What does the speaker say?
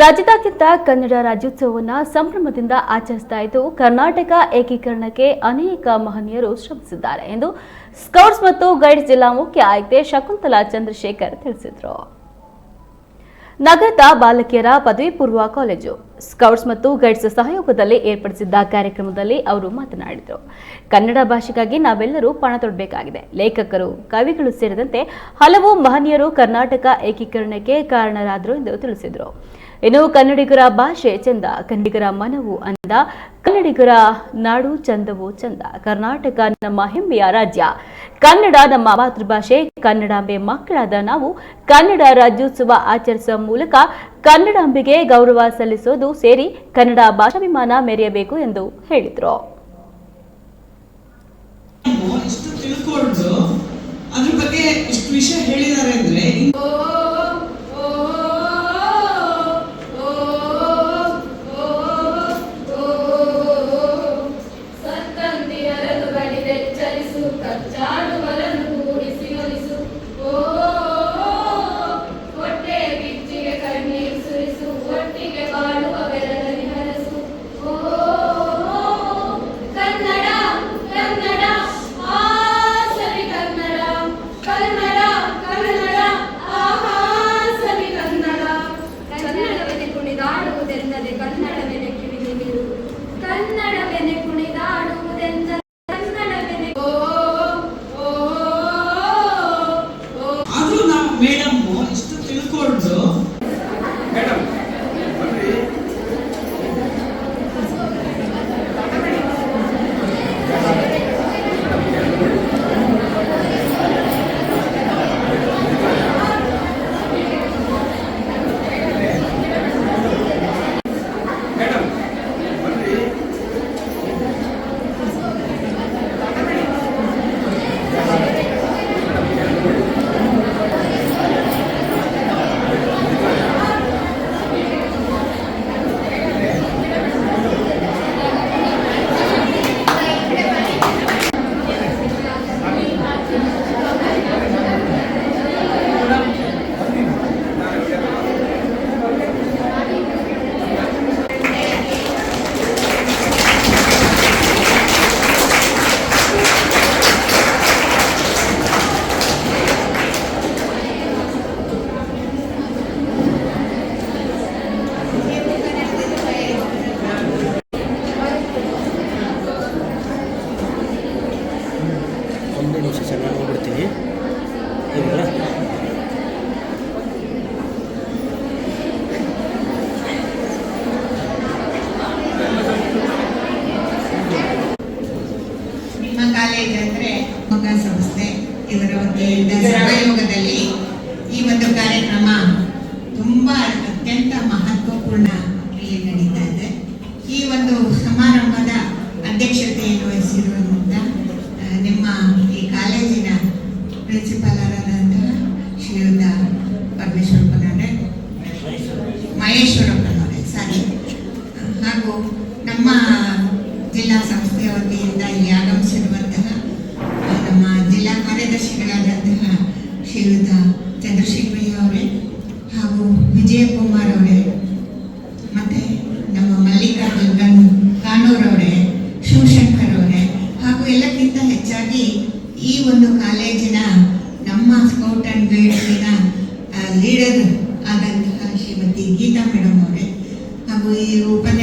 ರಾಜ್ಯದಾದ್ಯಂತ ಕನ್ನಡ ರಾಜ್ಯೋತ್ಸವವನ್ನು ಸಂಭ್ರಮದಿಂದ ಆಚರಿಸ್ತಾ ಇದ್ದು, ಕರ್ನಾಟಕ ಏಕೀಕರಣಕ್ಕೆ ಅನೇಕ ಮಹನೀಯರು ಶ್ರಮಿಸಿದ್ದಾರೆ ಎಂದು ಸ್ಕೌಟ್ಸ್ ಮತ್ತು ಗೈಡ್ಸ್ ಜಿಲ್ಲಾ ಮುಖ್ಯ ಆಯುಕ್ತೆ ಶಕುಂತಲಾ ಚಂದ್ರಶೇಖರ್ ತಿಳಿಸಿದರು. ನಗರದ ಬಾಲಕಿಯರ ಪದವಿ ಪೂರ್ವ ಕಾಲೇಜು ಸ್ಕೌಟ್ಸ್ ಮತ್ತು ಗೈಡ್ಸ್ ಸಹಯೋಗದಲ್ಲಿ ಏರ್ಪಡಿಸಿದ್ದ ಕಾರ್ಯಕ್ರಮದಲ್ಲಿ ಅವರು ಮಾತನಾಡಿದರು. ಕನ್ನಡ ಭಾಷೆಗಾಗಿ ನಾವೆಲ್ಲರೂ ಪಣ ತೊಡಬೇಕಾಗಿದೆ. ಲೇಖಕರು, ಕವಿಗಳು ಸೇರಿದಂತೆ ಹಲವು ಮಹನೀಯರು ಕರ್ನಾಟಕ ಏಕೀಕರಣಕ್ಕೆ ಕಾರಣರಾದರು ಎಂದು ತಿಳಿಸಿದರು. ಇನ್ನು ಕನ್ನಡಿಗರ ಭಾಷೆ ಚಂದ, ಕನ್ನಡಿಗರ ಮನವು ಅಂದ, ಕನ್ನಡಿಗರ ನಾಡು ಚಂದವು ಚಂದ. ಕರ್ನಾಟಕ ನಮ್ಮ ಹೆಮ್ಮೆಯ ರಾಜ್ಯ. ಕನ್ನಡ ನಮ್ಮ ಮಾತೃಭಾಷೆ ಕನ್ನಡಾಂಬೆ ಮಕ್ಕಳಾದ ನಾವು ಕನ್ನಡ ರಾಜ್ಯೋತ್ಸವ ಆಚರಿಸುವ ಮೂಲಕ ಕನ್ನಡಾಂಬೆಗೆ ಗೌರವ ಸಲ್ಲಿಸೋದು ಸೇರಿ ಕನ್ನಡ ಭಾಷಾಭಿಮಾನ ಮೆರೆಯಬೇಕು ಎಂದು ಹೇಳಿದರು. ಅದ್ರ ಬಗ್ಗೆ ಇಷ್ಟು ವಿಷಯ ಹೇಳಿದ್ದಾರೆ ಅಂದ್ರೆ மேடம் ನಿಮ್ಮ ಕಾಲೇಜ್ ಅಂದ್ರೆ ಮಗ ಸಂಸ್ಥೆ. ಇವರ ವತಿಯಿಂದ ಸಹಯೋಗದಲ್ಲಿ ಈ ಒಂದು ಕಾರ್ಯಕ್ರಮ ತುಂಬಾ ಅತ್ಯಂತ ಮಹತ್ವಪೂರ್ಣ ಇಲ್ಲಿ ನಡೀತಾ ಇದೆ. ಈ ಒಂದು ಸಮಾರಂಭದ ಅಧ್ಯಕ್ಷತೆಯನ್ನು ವಹಿಸಿರುವಂತ ನಿಮ್ಮ ಈ ಕಾಲೇಜಿನ ಪ್ರಿನ್ಸಿಪಾಲರಾದಂತಹ ಶ್ರೀಯುತ ಪರಮೇಶ್ವರಪ್ಪನವರೇ, ಮಹೇಶ್ವರಪ್ಪನವರೇ, ಸಾರಿ. ಹಾಗೂ ನಮ್ಮ ಜಿಲ್ಲಾ ಸಂಸ್ಥೆಯ ವತಿಯಿಂದ ಇಲ್ಲಿ ಆಗಮಿಸಿರುವಂತಹ ನಮ್ಮ ಜಿಲ್ಲಾ ಕಾರ್ಯದರ್ಶಿಗಳಾದಂತಹ ಶ್ರೀಯುತ ಚಂದ್ರಶೇಖರಿ ಅವರೇ ಹಾಗೂ ವಿಜಯಕುಮಾರ್ ಅವರೇ, ಮತ್ತೆ ನಮ್ಮ ಮಲ್ಲಿಕಾರ್ಜುನ್ ಕಾನೂರ್ ಅವರೇ, ಶಿವಶಂಕರ್ ಅವರೇ, ಹಾಗೂ ಎಲ್ಲಕ್ಕಿಂತ ಹೆಚ್ಚಾಗಿ ಈ ಒಂದು ಕಾಲೇಜಿನ ನಮ್ಮ ಸ್ಕೌಟ್ ಅಂಡ್ ಗೈಡ್ಸಿನ ಲೀಡರ್ ಆದಂತಹ ಶ್ರೀಮತಿ ಗೀತಾ ಮೇಡಮ್ ಅವರೇ, ಹಾಗೂ ಈ ಉಪನ್ಯಾಸ